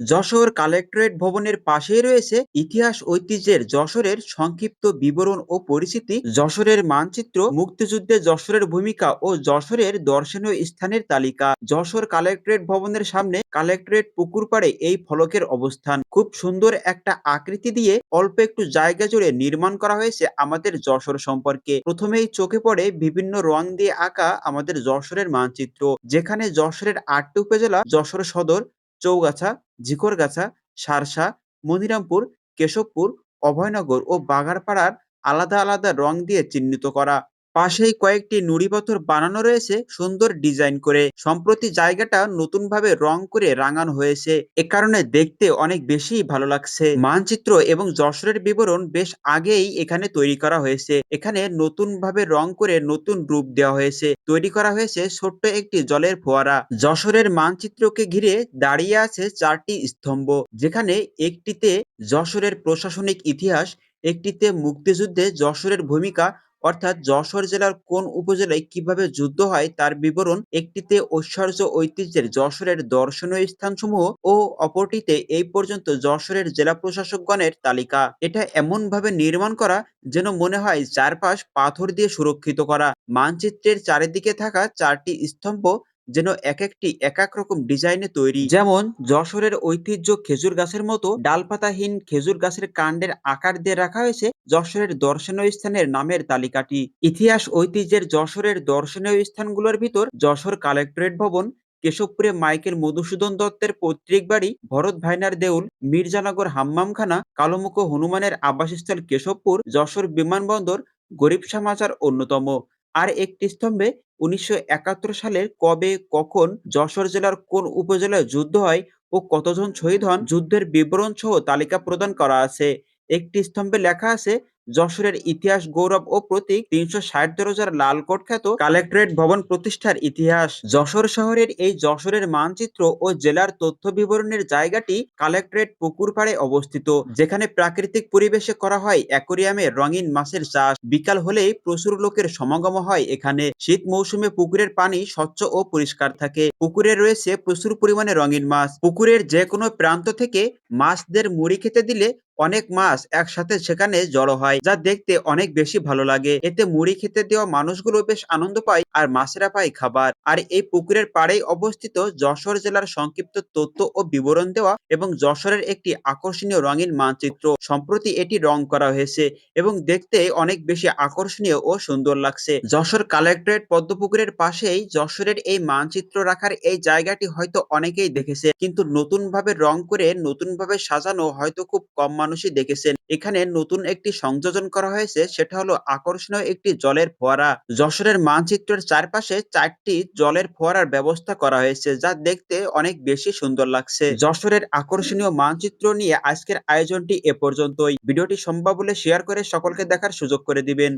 Jessore collectorate ভবনের পাশেই রয়েছে ইতিহাস ঐতিহ্যের যশোরের সংক্ষিপ্ত বিবরণ ও পরিচিতি। যশোরের মানচিত্র, মুক্তিযুদ্ধে যশোরের ভূমিকা ও যশোরের দর্শনীয় স্থানের তালিকা। যশোর কালেক্টরেট ভবনের সামনে কালেক্টরেট পুকুর পাড়ে এই ফলকের অবস্থান। খুব সুন্দর একটা আকৃতি দিয়ে অল্প একটু জায়গা জুড়ে নির্মাণ করা হয়েছে আমাদের যশোর সম্পর্কে। প্রথমেই চোখে পড়ে বিভিন্ন রং দিয়ে আঁকা আমাদের যশোরের মানচিত্র। যেখানে যশোরের আটটি উপজেলা, যশোর সদর চৌগাছা ঝিকরগাছা সারসা মনিরামপুর কেশবপুর অভয়নগর ও বাগারপাড়ার আলাদা আলাদা রং দিয়ে চিহ্নিত করা। পাশেই কয়েকটি নুড়ি পাথর বানানো রয়েছে সুন্দর ডিজাইন করে। সম্প্রতি জায়গাটা নতুনভাবে রং করে রাঙানো হয়েছে। এ কারণে দেখতে অনেক বেশি ভালো লাগছে। মানচিত্র এবং যশোরের বিবরণ বেশ আগেই এখানে তৈরি করা হয়েছে। এখানে নতুনভাবে রং করে নতুন রূপ দেওয়া হয়েছে। তৈরি করা হয়েছে ছোট্ট একটি জলের ফোয়ারা। যশোরের মানচিত্রকে ঘিরে দাঁড়িয়ে আছে চারটি স্তম্ভ, যেখানে একটিতে যশোরের প্রশাসনিক ইতিহাস, একটিতে মুক্তিযুদ্ধে যশোরের ভূমিকা অর্থাৎ যশোর জেলার কোন উপজেলায় কীভাবে যুদ্ধ হয় তার বিবরণ একটিতে ঐশ্বর্য ঐতিহ্যের যশোরের দর্শনীয় স্থানসমূহ ও অপরটিতে এই পর্যন্ত যশোরের জেলা প্রশাসকগণের তালিকা। এটা এমন ভাবে নির্মাণ করা যেন মনে হয় চারপাশ পাথর দিয়ে সুরক্ষিত করা। মানচিত্রের চারিদিকে থাকা চারটি স্তম্ভ যেন এক একটি এক এক রকম ডিজাইনে তৈরি। যেমন যশোরের ঐতিহ্য খেজুর গাছের মতো ডালপাতাহীন খেজুর গাছের কাণ্ডের আকার দিয়ে রাখা হয়েছে যশোরের দর্শনীয় স্থানের নামের তালিকাটি। ইতিহাস ঐতিহ্যের যশোরের দর্শনীয় স্থানগুলোর ভিতর যশোর কালেক্টরেট ভবন, কেশবপুরে মাইকেল মধুসূদন দত্তের পৈতৃক বাড়ি, ভরত ভাইনার দেউল, মির্জানগর হাম্মামখানা, কালোমুখো হনুমানের আবাসস্থল কেশবপুর, যশোর বিমানবন্দর, গরিব সমাচার অন্যতম। আর একটি স্তম্ভে উনিশশো একাত্তর সালের কবে, কখন যশোর জেলার কোন উপজেলায় যুদ্ধ হয় ও কতজন শহীদ হন, যুদ্ধের বিবরণ সহ তালিকা প্রদান করা আছে। একটি স্তম্ভে লেখা আছে যশোরের ইতিহাস গৌরব ও প্রতীক তিনশো ষাট দরজার লালকোট খ্যাত কালেক্টরেট ভবন প্রতিষ্ঠার ইতিহাস। যশোর শহরের এই যশোরের মানচিত্র ও জেলার তথ্য বিবরণের জায়গাটি কালেক্টরেট পুকুর পাড়ে অবস্থিত, যেখানে প্রাকৃতিক পরিবেশে করা হয় অ্যাকোরিয়ামে রঙিন মাছের চাষ। বিকাল হলেই প্রচুর লোকের সমাগম হয় এখানে। শীত মৌসুমে পুকুরের পানি স্বচ্ছ ও পরিষ্কার থাকে। পুকুরে রয়েছে প্রচুর পরিমাণে রঙিন মাছ। পুকুরের যে কোনো প্রান্ত থেকে মাছদের মুড়ি খেতে দিলে অনেক মাছ একসাথে সেখানে জড়ো হয়, যা দেখতে অনেক বেশি ভালো লাগে। এতে মুড়ি খেতে দেওয়া মানুষগুলো বেশ আনন্দ পায় আর মাছেরা পায় খাবার। আর এই পুকুরের পাড়েই অবস্থিত যশোর জেলার সংক্ষিপ্ত তথ্য ও বিবরণ দেওয়া এবং যশোরের একটি আকর্ষণীয় রঙিন মানচিত্র। সম্প্রতি এটি রং করা হয়েছে এবং দেখতে অনেক বেশি আকর্ষণীয় ও সুন্দর লাগছে। যশোর কালেক্টরেট পদ্মপুকুরের পাশেই যশোরের এই মানচিত্র রাখার এই জায়গাটি হয়তো অনেকেই দেখেছে। কিন্তু নতুন ভাবে রং করে নতুন ভাবে সাজানো হয়তো খুব কম মানুষই দেখেছেন। এখানে নতুন একটি সংযোজন করা হয়েছে, সেটা হলো আকর্ষণীয় একটি জলের ফোয়ারা। যশোরের মানচিত্রের চারপাশে চারটি জলের ফোয়ারার ব্যবস্থা করা হয়েছে, যা দেখতে অনেক বেশি সুন্দর লাগছে। যশোরের আকর্ষণীয় মানচিত্র নিয়ে আজকের আয়োজনটি এ পর্যন্তই। ভিডিওটি সম্ভব হলে শেয়ার করে সকলকে দেখার সুযোগ করে দিবেন।